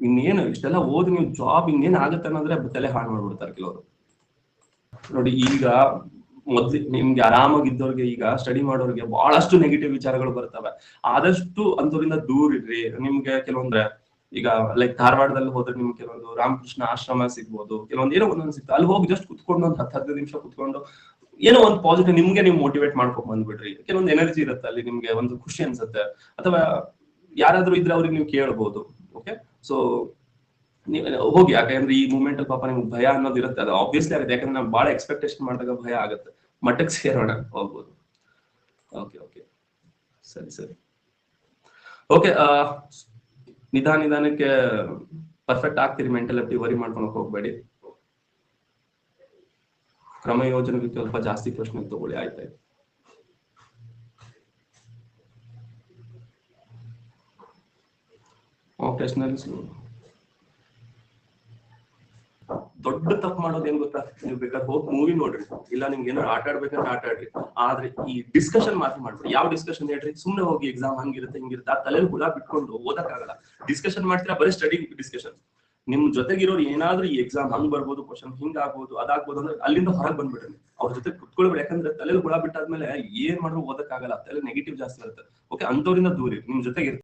ಇನ್ನೇನು ಇಷ್ಟೆಲ್ಲ ಓದಿ ನೀವು ಜಾಬ್ ಇನ್ನೇನ್ ಆಗುತ್ತೆ ಅನ್ನೋದ್ರೆ ತಲೆ ಹಾಳು ಮಾಡ್ಬಿಡ್ತಾರೆ ಕೆಲವರು. ನೋಡಿ, ಈಗ ಮೊದ್ಲಿ ನಿಮ್ಗೆ ಆರಾಮಾಗಿದ್ದವ್ರಿಗೆ ಈಗ ಸ್ಟಡಿ ಮಾಡೋರಿಗೆ ಬಹಳಷ್ಟು ನೆಗೆಟಿವ್ ವಿಚಾರಗಳು ಬರ್ತವೆ. ಆದಷ್ಟು ಅಂತವ್ರಿಂದ ದೂರ ಇರ್ರಿ. ನಿಮ್ಗೆ ಕೆಲವೊಂದ್ರೆ ಈಗ ಲೈಕ್ ಧಾರವಾಡದಲ್ಲಿ ಹೋದ್ರೆ ನಿಮ್ಗೆ ಕೆಲವೊಂದು ರಾಮಕೃಷ್ಣ ಆಶ್ರಮ ಸಿಗ್ಬೋದು. ಕೆಲವೊಂದು ಏನೋ ಒಂದೊಂದು ಸಿಗ್ತದೆ. ಅಲ್ಲಿ ಹೋಗಿ ಜಸ್ಟ್ ಕುತ್ಕೊಂಡು ಒಂದು ಹತ್ತು ಹದಿನೈದು ನಿಮಿಷ ಕುತ್ಕೊಂಡು ಏನೋ ಒಂದು ಪಾಸಿಟಿವ್ ನಿಮ್ಗೆ ನೀವು ಮೋಟಿವೇಟ್ ಮಾಡ್ಕೊಂಡ್ ಬಂದ್ಬಿಡ್ರಿ. ಕೆಲವೊಂದು ಎನರ್ಜಿ ಇರುತ್ತೆ ಅಲ್ಲಿ ನಿಮ್ಗೆ ಒಂದು ಖುಷಿ ಅನ್ಸುತ್ತೆ. ಅಥವಾ ಯಾರಾದ್ರೂ ಇದ್ರೆ ಅವ್ರಿಗೆ ನೀವು ಕೇಳ್ಬೋದು. ಸೊ ನೀವು ಹೋಗಿ, ಯಾಕಂದ್ರೆ ಈ ಮೂಮೆಂಟ್ ಪಾಪ ನಿಮ್ಗೆ ಭಯ ಅನ್ನೋದು ಇರುತ್ತೆ. ಅದು ಆಬ್ವಿಯಸ್ಲಿ ಆಗುತ್ತೆ. ಯಾಕಂದ್ರೆ ನಾವು ಬಹಳ ಎಕ್ಸ್ಪೆಕ್ಟೇಷನ್ ಮಾಡಿದಾಗ ಭಯ ಆಗುತ್ತೆ. ಮಟ್ಟಕ್ಕೆ ಸೇರೋಣ. ಹೋಗ್ಬೋದು. ಓಕೆ ಓಕೆ ಸರಿ ಸರಿ. ಓಕೆ ನಿಧಾನ ನಿಧಾನಕ್ಕೆ ಪರ್ಫೆಕ್ಟ್ ಆಗ್ತೀರಿ ಮೆಂಟಲ್ ಅಪ್ಟಿ ವರಿ ಮಾಡ್ಕೊಂಡು ಹೋಗ್ಬೇಡಿ. ಕ್ರಮ ಯೋಜನೆ ಸ್ವಲ್ಪ ಜಾಸ್ತಿ ಪ್ರಶ್ನೆ ತಗೊಳ್ಳಿ. ಆಯ್ತಾಯ್ತು. ಪ್ರಶ್ನಲ್ಸ್ ದೊಡ್ಡ ತಪ್ಪು ಮಾಡೋದು ಏನ್ ಗೊತ್ತಾ? ನೀವು ಬೇಕಾದ್ರೆ ಹೋಗಿ ಮೂವಿ ನೋಡ್ರಿ. ಇಲ್ಲ ನಿಮ್ಗೆ ಏನಾದ್ರು ಆಟ ಆಡ್ಬೇಕಂದ್ರೆ ಆಟ ಆಡ್ರಿ. ಆದ್ರೆ ಈ ಡಿಸ್ಕಷನ್ ಮಾತ್ರ ಮಾಡ್ಬಿಡಿ. ಯಾವ ಡಿಸ್ಕಷನ್ ಹೇಳ್ರಿ? ಸುಮ್ನೆ ಹೋಗಿ ಎಕ್ಸಾಮ್ ಹಂಗಿರುತ್ತೆ, ಹಿಂಗಿರುತ್ತೆ, ಆ ತಲೆ ಹುಳ ಬಿಟ್ಕೊಂಡು ಓದಕ್ಕಾಗಲ್ಲ. ಡಿಸ್ಕಷನ್ ಮಾಡ್ತೀರಾ? ಬರೀ ಸ್ಟಡಿ ಡಿಸ್ಕಷನ್ ನಿಮ್ ಜೊತೆಗಿರೋರು ಏನಾದ್ರೂ ಈ ಎಕ್ಸಾಮ್ ಹಂಗ್ ಬರ್ಬೋದು ಕ್ವಶನ್ ಹಿಂಗ್ ಆಗ್ಬೋದು, ಅದಾಗ್ಬೋದು ಅಂದ್ರೆ ಅಲ್ಲಿಂದ ಹೊರಗೆ ಬಂದ್ಬಿಡ್ರಿ ಅವ್ರ ಜೊತೆ ಕುತ್ಕೊಳ್ಬೇಡಿ. ಯಾಕಂದ್ರೆ ತಲೆಯಲ್ಲಿ ಹುಳ ಬಿಟ್ಟಾದ್ಮೇಲೆ ಏನ್ ಮಾಡ್ರು ಓದಕ್ಕಾಗಲ್ಲ. ತಲೆ ನೆಗೆಟಿವ್ ಜಾಸ್ತಿ ಇರುತ್ತೆ ಓಕೆ ಅಂತವ್ರಿಂದ ದೂರಿ. ನಿಮ್ ಜೊತೆಗೆ